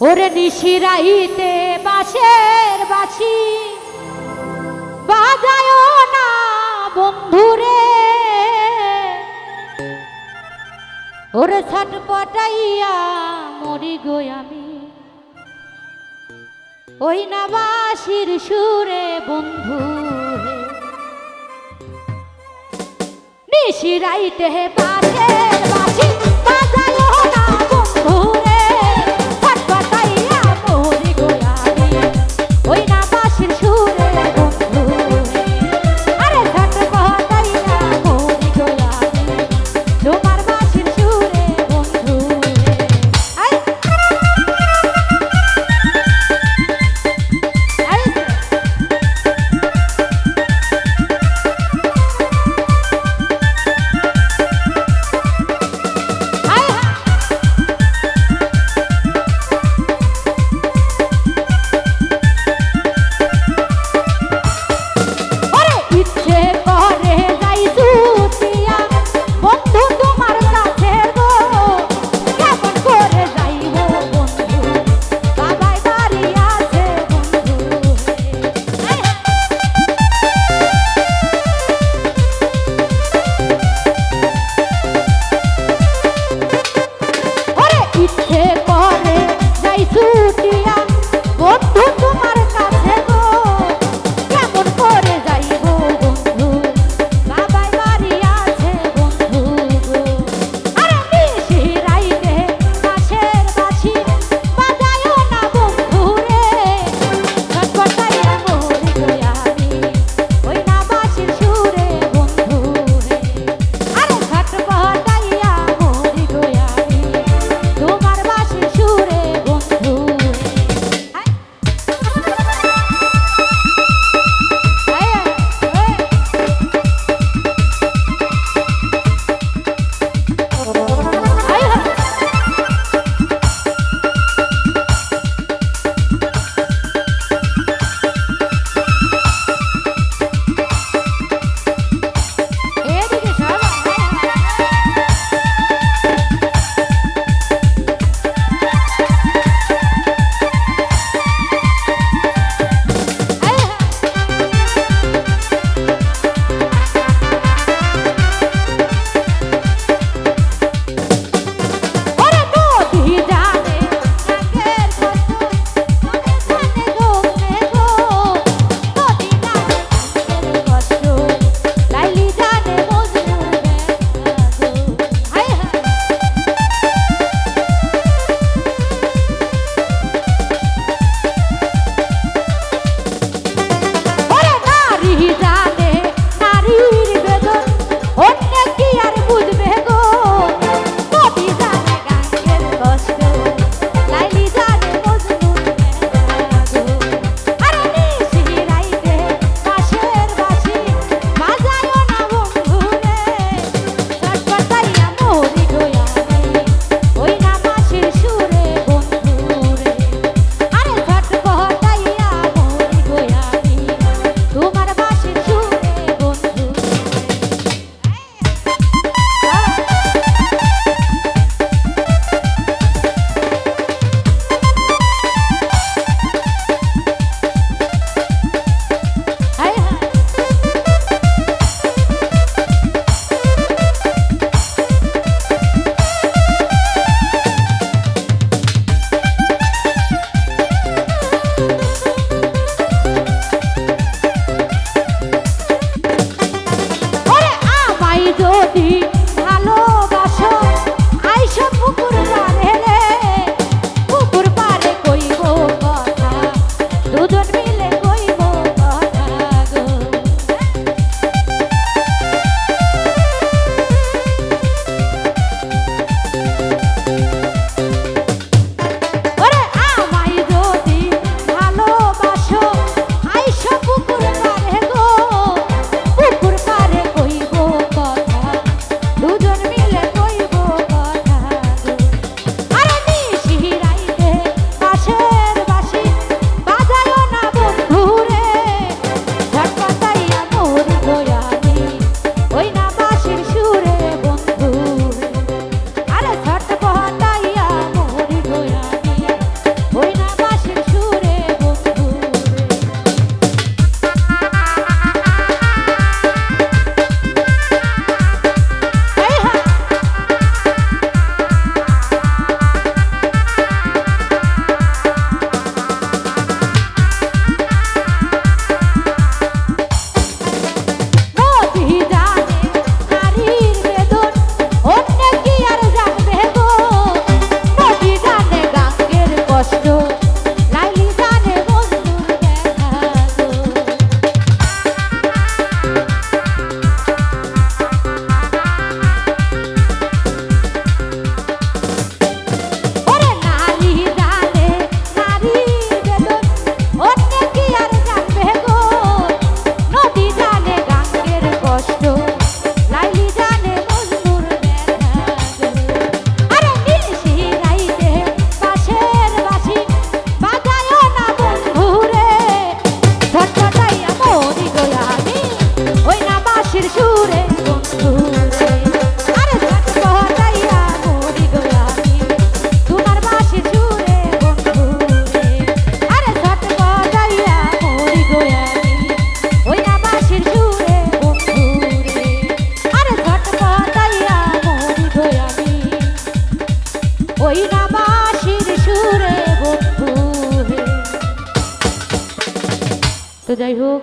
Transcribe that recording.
ওরে নিশিরাইতে বাসের বাছি বাজায় না বন্ধুরে ওরে ছটপটাইয়া মরি গো আমি। ওই না বাসির সুরে বন্ধু নিশিরাইতে বাসের বাছি তো যাই হোক